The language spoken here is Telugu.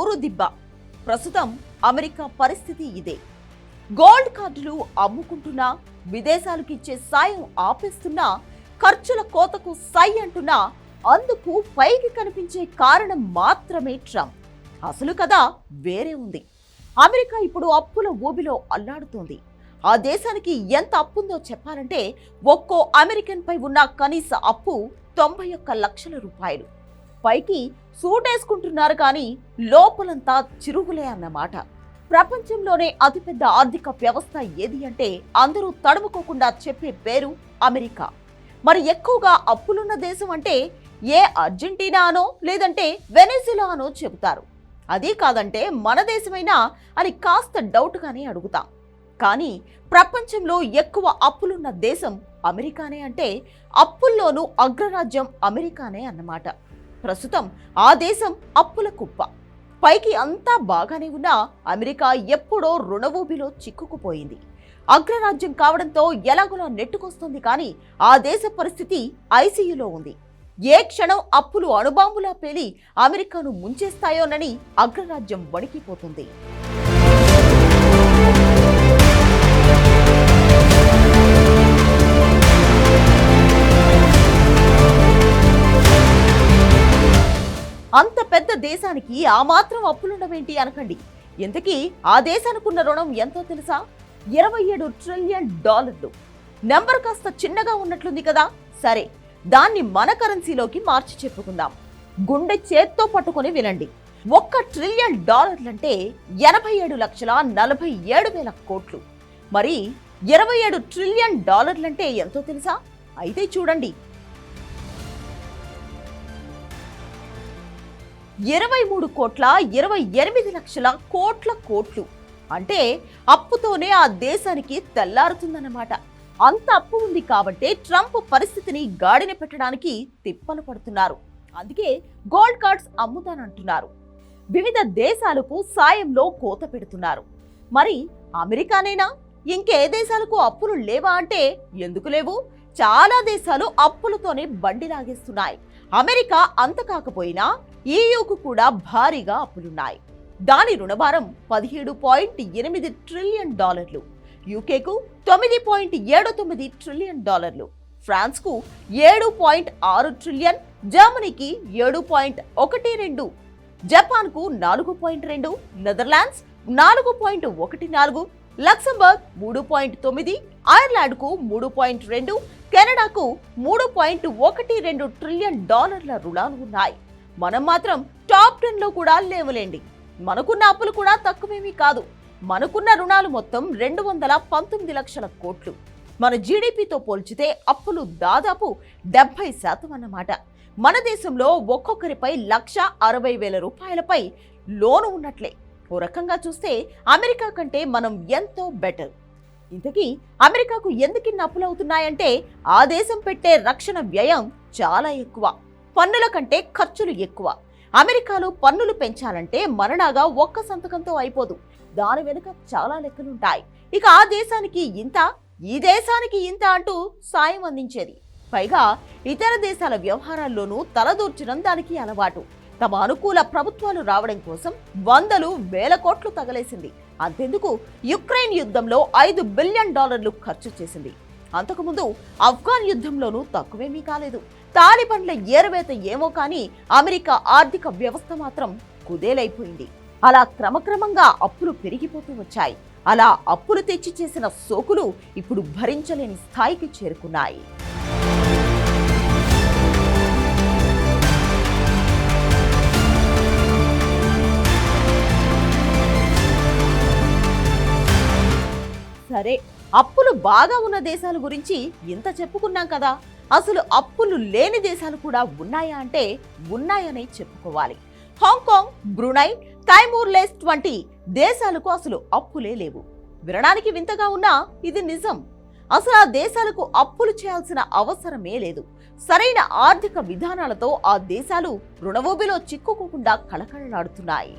ఊరు దిబ్బ ప్రస్తుతం అమెరికా పరిస్థితి ఇదే. గోల్డ్ కార్డులు అమ్ముకుంటున్నా విదేశాలకు ఇచ్చే సాయం ఆపేస్తున్నా ఖర్చుల కోతకు సై అంటున్నా అందుకు పైకి కనిపించే కారణం మాత్రమే ట్రంప్. అసలు కదా వేరే ఉంది. అమెరికా ఇప్పుడు అప్పుల ఊబిలో అల్లాడుతోంది. ఆ దేశానికి ఎంత అప్పుందో చెప్పాలంటే ఒక్కో అమెరికన్ పై ఉన్న కనీస అప్పు తొంభై ఒక్క లక్షల రూపాయలు. పైకి సూటేసుకుంటున్నారు కానీ లోపలంతా చిరుగులే అన్నమాట. ప్రపంచంలోనే అతిపెద్ద ఆర్థిక వ్యవస్థ ఏది అంటే అందరూ తడుముకోకుండా చెప్పే పేరు అమెరికా. మరి ఎక్కువగా అప్పులున్న దేశం అంటే ఏ అర్జెంటీనానో లేదంటే వెనెజులానో చెబుతారు. అదే కాదంటే మన దేశమైనా అని కాస్త డౌట్గానే అడుగుతాం. కానీ ప్రపంచంలో ఎక్కువ అప్పులున్న దేశం అమెరికానే అంటే అప్పుల్లోనూ అగ్రరాజ్యం అమెరికానే అన్నమాట. ప్రస్తుతం ఆ దేశం అప్పుల కుప్ప. పైకి అంతా బాగానే ఉన్నా అమెరికా ఎప్పుడో రుణవూబిలో చిక్కుకుపోయింది. అగ్రరాజ్యం కావడంతో ఎలాగోలా నెట్టుకొస్తుంది కానీ ఆ దేశ పరిస్థితి ఐసీయూలో ఉంది. ఏ క్షణం అప్పులు అణుబాంబులా పేలి అమెరికాను ముంచేస్తాయోనని అగ్రరాజ్యం వణికిపోతుంది. దేశానికి ఆ మాత్రం అప్పులుండవేంటి అనకండి. ఇంతకీ ఆ దేశానికున్న రుణం ఎంతో తెలుసా? ఇరవై ఏడు ట్రిలియన్ డాలర్లు. నెంబర్ కాస్త చిన్నగా ఉన్నట్లుంది కదా? సరే దాన్ని మన కరెన్సీలోకి మార్చి చెప్పుకుందాం. గుండె చేత్తో పట్టుకొని వినండి. ఒక్క ట్రిలియన్ డాలర్లంటే ఎనభై ఏడు లక్షల నలభై ఏడు వేల కోట్లు. మరి ఇరవై ఏడు ట్రిలియన్ డాలర్లంటే ఎంతో తెలుసా? అయితే చూడండి. ఇరవై మూడు కోట్ల ఇరవై ఎనిమిది లక్షల కోట్ల కోట్లు. అంటే అప్పుతోనే ఆ దేశానికి తెల్లారుతుందన్నమాట. అంత అప్పు ఉంది కాబట్టే ట్రంప్ పరిస్థితిని గాడిన పెట్టడానికి తిప్పలు పడుతున్నారు. అందుకే గోల్డ్ కార్డ్స్ అమ్ముతానంటున్నారు. వివిధ దేశాలకు సాయంలో కోత పెడుతున్నారు. మరి అమెరికానేనా? ఇంకే దేశాలకు అప్పులు లేవా అంటే ఎందుకు లేవు? చాలా దేశాలు అప్పులతోనే బండి లాగేస్తున్నాయి. అమెరికా అంత కాకపోయినా ఈయూకు కూడా భారీగా అప్పులున్నాయి. దాని రుణభారం పదిహేడు పాయింట్ ఎనిమిది ట్రిలియన్ డాలర్లు. యూకేకు తొమ్మిది పాయింట్ ఏడు తొమ్మిది ట్రిలియన్ డాలర్లు. ఫ్రాన్స్కు ఏడు పాయింట్ ఆరు ట్రిలియన్ జర్మనీకి ఏడు పాయింట్ ఒకటి రెండు జపాన్కు నాలుగు పాయింట్ రెండు నెదర్లాండ్స్ నాలుగు పాయింట్ ఒకటి నాలుగు లక్సంబర్గ్ మూడు పాయింట్ తొమ్మిది ఐర్లాండ్కు మూడు పాయింట్ రెండు కెనడాకు మూడు పాయింట్ ఒకటి రెండు ట్రిలియన్ డాలర్ల రుణాలు ఉన్నాయి. మనం మాత్రం టాప్ టెన్లో కూడా లేవలేండి. మనకున్న అప్పులు కూడా తక్కువేమీ కాదు. మనకున్న రుణాలు మొత్తం రెండు వందల పంతొమ్మిది లక్షల కోట్లు. మన జీడిపితో పోల్చితే అప్పులు దాదాపు డెబ్బై శాతం అన్నమాట. మన దేశంలో ఒక్కొక్కరిపై లక్ష అరవై వేల రూపాయలపై లోను ఉన్నట్లే. ఓ రకంగా చూస్తే అమెరికా కంటే మనం ఎంతో బెటర్. ఇంతకీ అమెరికాకు ఎందుకిన్ని అప్పులు అవుతున్నాయంటే ఆ దేశం పెట్టే రక్షణ వ్యయం చాలా ఎక్కువ. పన్నుల కంటే ఖర్చులు ఎక్కువ. అమెరికాలో పన్నులు పెంచాలంటే మరణాగా ఒక్క సంతకంతో అయిపోదు. దాని వెనుక చాలా లెక్కలుంటాయి. ఇక ఆ దేశానికి ఇంత ఈ దేశానికి ఇంత అంటూ సాయం అందించేది. పైగా ఇతర దేశాల వ్యవహారాల్లోనూ తలదూర్చడం దానికి అలవాటు. తమ అనుకూల ప్రభుత్వాలు రావడం కోసం వందలు వేల కోట్లు తగలేసింది. అంతెందుకు? యుక్రెయిన్ యుద్ధంలో ఐదు బిలియన్ డాలర్లు ఖర్చు చేసింది. అంతకుముందు ఆఫ్ఘాన్ యుద్ధంలోనూ తక్కువేమీ కాలేదు. తాలిబన్ల ఏరవేత ఏమో కానీ అమెరికా ఆర్థిక వ్యవస్థ మాత్రం కుదేలైపోయింది. అలా క్రమక్రమంగా అప్పులు పెరిగిపోతూ వచ్చాయి. అలా అప్పులు తెచ్చి చేసిన సోకులు ఇప్పుడు భరించలేని స్థాయికి చేరుకున్నాయి. సరే అప్పులు బాగా ఉన్న దేశాల గురించి ఇంత చెప్పుకున్నాం కదా. అసలు అప్పులు లేని దేశాలు కూడా ఉన్నాయా అంటే ఉన్నాయనే చెప్పుకోవాలి. హాంకాంగ్ బ్రునై తైమూర్లేస్ వంటి దేశాలకు అసలు అప్పులే లేవు. వినడానికి వింతగా ఉన్నా ఇది నిజం. అసలు ఆ దేశాలకు అప్పులు చేయాల్సిన అవసరమే లేదు. సరైన ఆర్థిక విధానాలతో ఆ దేశాలు రుణవోబిలో చిక్కుకోకుండా కళకళలాడుతున్నాయి.